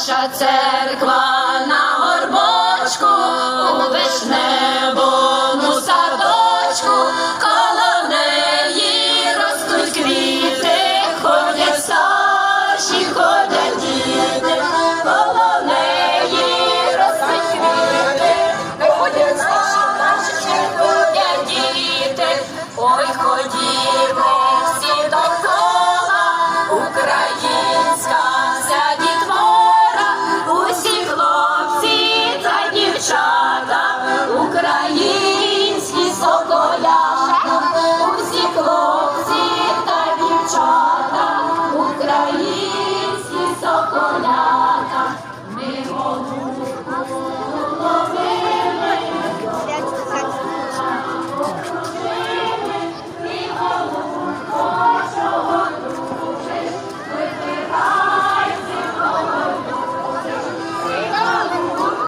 наша церква на горбочку, у вишневому садочку, коло неї ростуть квіти, ходять старші, ходять діти, коло неї ростуть квіти, ходять старші, ходять діти, ой ходять.